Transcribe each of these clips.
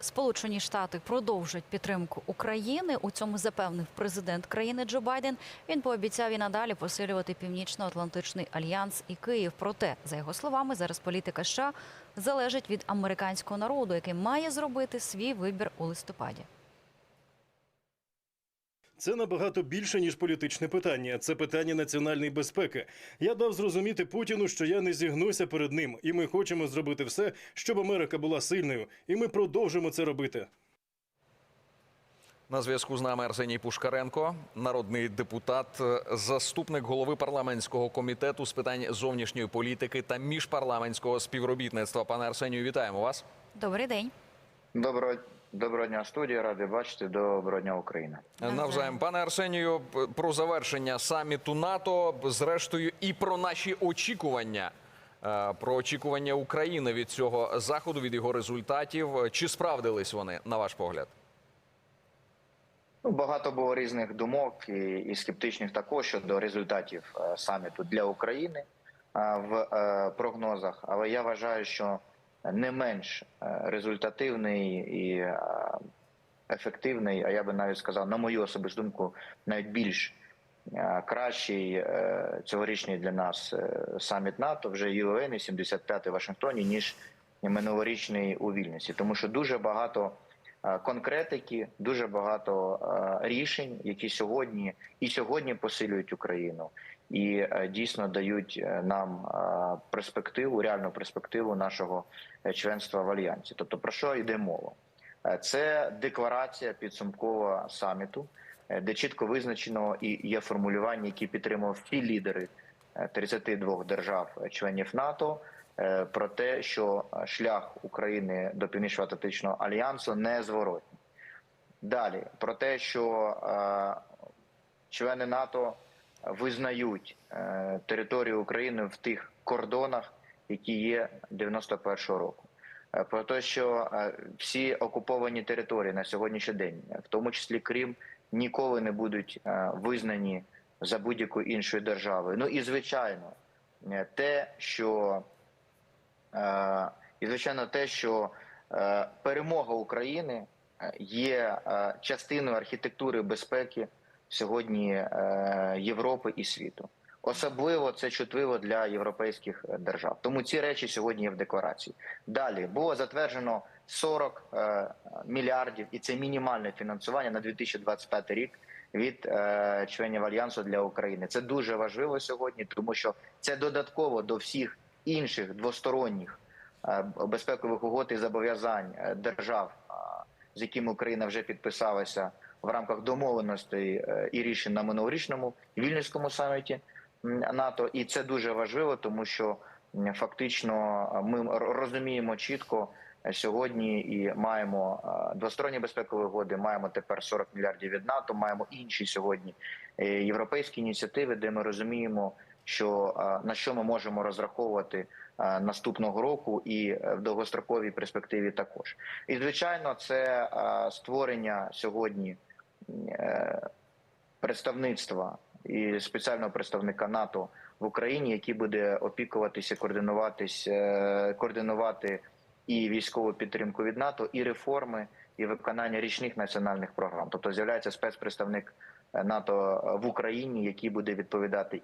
Сполучені Штати продовжать підтримку України. У цьому запевнив президент країни Джо Байден. Він пообіцяв і надалі посилювати північно-атлантичний альянс і Київ. Проте, за його словами, зараз політика США залежить від американського народу, який має зробити свій вибір у листопаді. Це набагато більше ніж політичне питання. Це питання національної безпеки. Я дав зрозуміти Путіну, що я не зігнуся перед ним, і ми хочемо зробити все, щоб Америка була сильною, і ми продовжимо це робити. На зв'язку з нами Арсеній Пушкаренко, народний депутат, заступник голови парламентського комітету з питань зовнішньої політики та міжпарламентського співробітництва. Пане Арсенію, вітаємо вас. Добрий день. Доброго, доброго дня, студія. Радий бачити. Доброго дня, Україна. Навзаєм. Пане Арсенію, про завершення саміту НАТО, зрештою, і про наші очікування. е, Про очікування України від цього заходу, від його результатів. Чи справдились вони, на ваш погляд? Ну, багато було різних думок і, і скептичних також щодо результатів е, саміту для України е, в прогнозах. Але я вважаю, що не менш е, результативний і е, ефективний, а я би навіть сказав, на мою особисту думку, навіть більш е, кращий цьогорічний для нас саміт НАТО вже ЮН 75-й в Вашингтоні, ніж минулорічний у Вільнюсі, тому що дуже багато конкретики, дуже багато е, рішень, які сьогодні і сьогодні посилюють Україну, і е, дійсно дають е, нам е, перспективу, реальну перспективу нашого е, членства в альянсі. Тобто про що йде мова? Е, Це декларація підсумкова саміту, е, де чітко визначено і є формулювання, які підтримав всі лідери е, 32 держав-членів НАТО. Е, Про те, що е, шлях України до Північно-Атлантичного альянсу не зворотний. Далі про те, що е, члени НАТО визнають територію України в тих кордонах, які є 91-го року. Про те, що всі окуповані території на сьогоднішній день, в тому числі Крим, ніколи не будуть визнані за будь-якою іншою державою. Ну і звичайно, те, що і звичайно, те, що е, перемога України е, є е, частиною архітектури безпеки сьогодні е, Європи і світу. Особливо це чутливо для європейських е, держав. Тому ці речі сьогодні є в декларації. Далі було затверджено 40 е, мільярдів, і це мінімальне фінансування на 2025 рік від е, членів альянсу для України. Це дуже важливо сьогодні, тому що це додатково до всіх інших двосторонніх е, безпекових угод і зобов'язань е, держав, е, з якими Україна вже підписалася в рамках домовленостей і рішень на минулорічному вільнюському саміті НАТО. І це дуже важливо, тому що фактично ми розуміємо чітко. Сьогодні і маємо двосторонні безпекові угоди, маємо тепер 40 мільярдів від НАТО, маємо інші сьогодні європейські ініціативи, де ми розуміємо, що е, на що ми можемо розраховувати е, наступного року і е, в довгостроковій перспективі також. І звичайно, це створення сьогодні представництва і спеціального представника НАТО в Україні, який буде опікуватися, координуватись, координувати і військову підтримку від НАТО, і реформи, і виконання річних національних програм. Тобто з'являється спецпредставник НАТО в Україні, який буде відповідати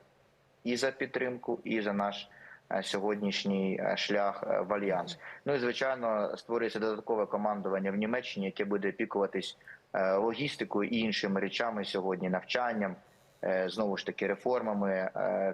і за підтримку, і за наш е, сьогоднішній е, шлях е, в альянс. Ну і звичайно створюється додаткове командування в Німеччині, яке буде опікуватись логістикою і іншими речами сьогодні, навчанням, знову ж таки реформами,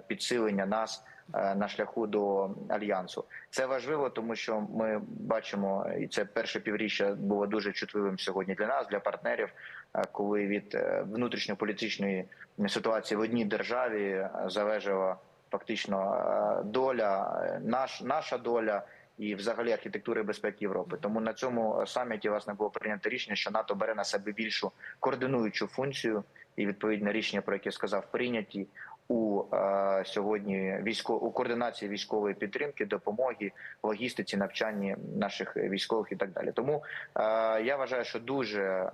підсилення нас на шляху до альянсу. Це важливо, тому що ми бачимо, і це перше півріччя було дуже чутливим сьогодні для нас, для партнерів, е, коли від е, внутрішньополітичної ситуації в одній державі е, залежала фактично е, доля, е, наш, наша доля і взагалі архітектури безпеки Європи. Тому на цьому саміті власне було прийнято рішення, що НАТО бере на себе більшу координуючу функцію, і відповідне рішення, про яке сказав, прийняті у е, сьогодні військо у координації військової підтримки, допомоги, логістиці, навчанні наших військових і так далі. Тому е, я вважаю, що дуже е,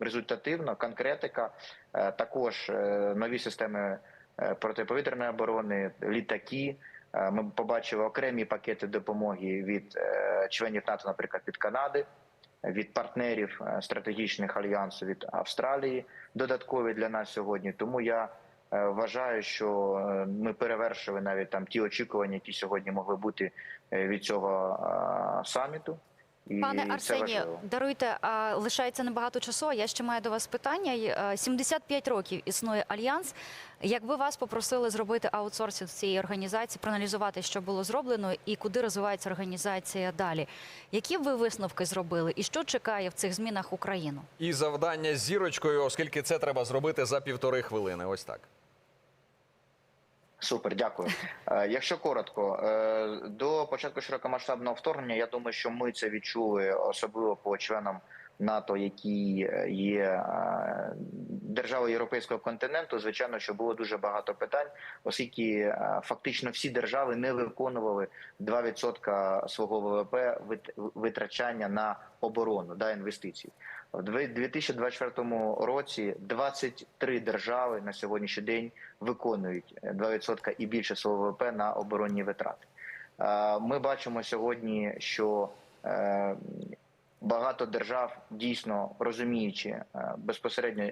результативно, конкретика, е, також е, нові системи е, протиповітряної оборони, літаки. Е, Ми побачили окремі пакети допомоги від е, членів НАТО, наприклад, від Канади. від партнерів стратегічних альянсу від Австралії, додаткові для нас сьогодні. Тому я вважаю, що е, ми перевершили навіть там ті очікування, які сьогодні могли бути е, від цього е, саміту. І Пане важливо. даруйте, а лишається небагато часу. а Я ще маю до вас питання. Й, е, 75 років існує альянс. Якби вас попросили зробити аутсорсинг цієї організації, проаналізувати, що було зроблено і куди розвивається організація далі, які б ви висновки зробили, і що чекає в цих змінах Україну? І завдання з зірочкою, оскільки це треба зробити за півтори хвилини. Ось так. Супер, дякую. Е, Якщо коротко, е, до початку широкомасштабного вторгнення, я думаю, що ми це відчули особливо по членам НАТО, які е, є державою європейського континенту. Звичайно, що було дуже багато питань, оскільки фактично всі держави не виконували 2% свого ВВП вит- витрачання на оборону да інвестицій. В 2024 році 23 держави на сьогоднішній день виконують е, 2% і більше свого ВВП на оборонні витрати. Е, Ми бачимо сьогодні, що е, багато держав дійсно розуміючи е, безпосередньо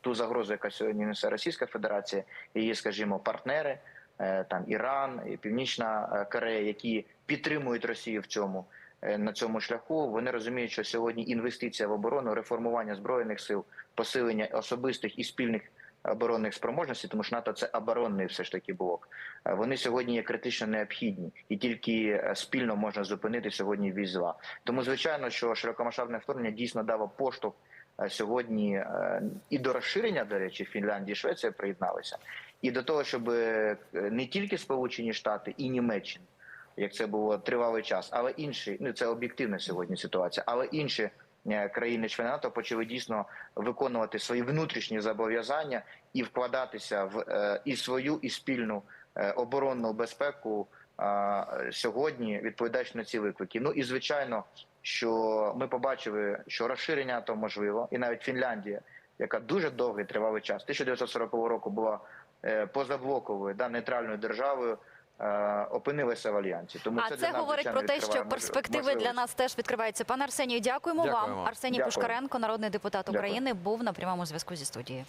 ту загрозу, яка сьогодні несе Російська Федерація, її, скажімо, партнери, е, там Іран, і Північна е, Корея, які підтримують Росію в цьому е, на цьому шляху. Вони розуміють, що сьогодні інвестиція в оборону, реформування збройних сил, посилення особистих і спільних оборонних спроможностей, тому що НАТО це оборонний все ж таки блок. Е, Вони сьогодні є критично необхідні, і тільки е, спільно можна зупинити сьогодні військ зла. Тому звичайно, що широкомасштабне вторгнення дійсно дало поштовх е, сьогодні е, і до розширення, до речі, Фінляндія і Швеція приєдналися, і до того, щоб е, не тільки Сполучені Штати і Німеччина, як це було тривалий час, але інші, ну це об'єктивна сьогодні ситуація, але інші е, країни-члени НАТО почали дійсно виконувати свої внутрішні зобов'язання і вкладатися в е, і свою, і спільну е, оборонну безпеку сьогодні, відповідаючи на ці виклики. Ну і звичайно, що ми побачили, що розширення НАТО можливо, і навіть Фінляндія, яка дуже довгий тривалий час, 1940 року була позаблоковою да нейтральною державою. Е, Опинилися в альянсі, тому а це, це, говорить про те, що перспективи можливість. для нас теж відкриваються. Пане Арсенію, дякуємо Дякуємо. вам. Арсеній Дякую. Пушкаренко, народний депутат Дякую. України, був на прямому зв'язку зі студією.